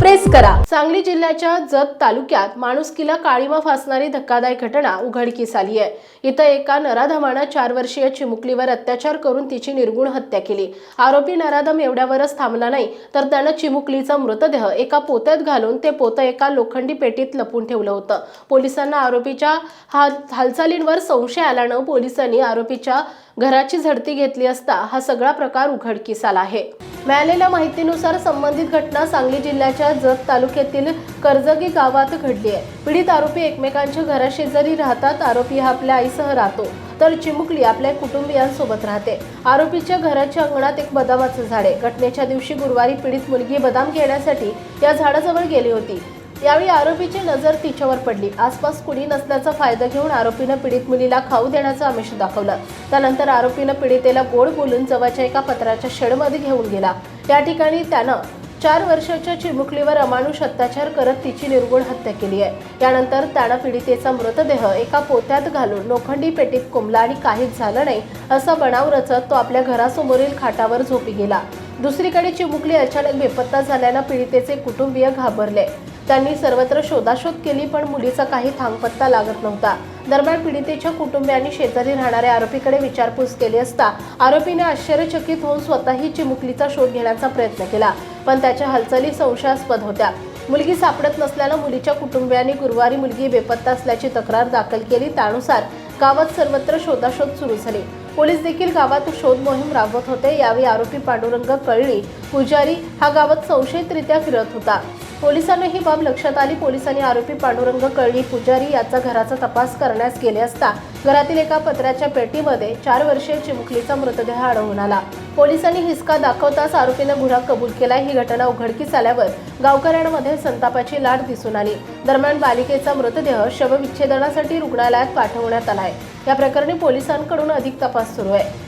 Press करा. सांगली जिल्ह्याच्या जत तालुक्यात माणुसकीला काळीमा फासणारी धक्कादायक घटना उघडकीस आली आहे. इथं एका नराधमानं चार वर्षीय चिमुकलीवर अत्याचार करून तिची निर्गुण हत्या केली. आरोपी नराधम एवढ्यावरच थांबला नाही तर त्यानं चिमुकलीचा मृतदेह एका पोत्यात घालून ते पोतं एका लोखंडी पेटीत लपून ठेवलं होतं. पोलिसांना आरोपीच्या हा हालचालींवर संशय आल्यानं पोलिसांनी आरोपीच्या घराची झडती घेतली असता हा सगळा प्रकार उघडकीस आला आहे. मिळालेल्या माहितीनुसार संबंधित घटना सांगली जिल्ह्याच्या जत तालुक्यातील कर्जगी गावात घडली आहे. पीडित आरोपी एकमेकांच्या घराशेजारी राहतात. आरोपी हा आपल्या आईसह राहतो. तर चिमुकली आपल्या कुटुंबियांसोबत राहते. आरोपीच्या घराच्या अंगणात एक बदामाचं झाड आहे. घटनेच्या दिवशी गुरुवारी पीडित मुलगी बदाम घेण्यासाठी या झाडाजवळ गेली होती. यावेळी आरोपीची नजर तिच्यावर पडली. आसपास कुणी नसल्याचा फायदा घेऊन आरोपीनं पीडित मुलीला खाऊ देण्याचं आमिष दाखवलं. त्यानंतर आरोपीनं पीडितेला गोड बोलून जवळच्या एका पत्राच्या शेडमध्ये घेऊन गेला. या ठिकाणी त्यानं चार वर्षाच्या चिमुकलीवर अमानुष अत्याचार करत तिची निर्गुण हत्या केली आहे. यानंतर त्यानं पीडितेचा मृतदेह एका पोत्यात घालून लोखंडी पेटीत कोंबला आणि काहीच झालं नाही असा बनाव रचत तो आपल्या घरासमोरील खाटावर झोपी गेला. दुसरीकडे चिमुकली अचानक बेपत्ता झाल्यानं पीडितेचे कुटुंबीय घाबरले. त्यांनी सर्वत्र शोधाशोध केली पण मुलीचा काही थांगपत्ता लागत नव्हता. दरम्यान पीडितेच्या कुटुंबियांनी शेजारी राहणाऱ्या आरोपीकडे विचारपूस केली असता आरोपीने आश्चर्यचकित होऊन स्वतःही चिमुकलीचा शोध घेण्याचा प्रयत्न केला पण त्याच्या हालचाली संशयास्पद होत्या. मुलगी सापडत नसल्यानं मुलीच्या कुटुंबियांनी गुरुवारी मुलगी बेपत्ता असल्याची तक्रार दाखल केली. त्यानुसार गावात सर्वत्र शोधाशोध सुरू झाली. पोलीस देखील गावात शोध मोहीम राबवत होते. यावेळी आरोपी पांडुरंग कळणी पुजारी हा गावात संशयितरित्या फिरत होता. पोलिसांना ही बाब लक्षात आली. पोलिसांनी आरोपी पांडुरंग कळणी पुजारी याचा घराचा तपास करण्यास गेले असता घरातील एका पत्र्याच्या पेटीमध्ये चार वर्षीय चिमुकलीचा मृतदेह आढळून आला. पोलिसांनी हिसका दाखवताच आरोपीनं गुन्हा कबूल केला ही घटना उघडकीस आल्यावर गावकऱ्यांमध्ये संतापाची लाट दिसून आली. दरम्यान बालिकेचा मृतदेह शवविच्छेदनासाठी रुग्णालयात पाठवण्यात आला आहे या प्रकरणी पोलिसांकडून अधिक तपास सुरू आहे.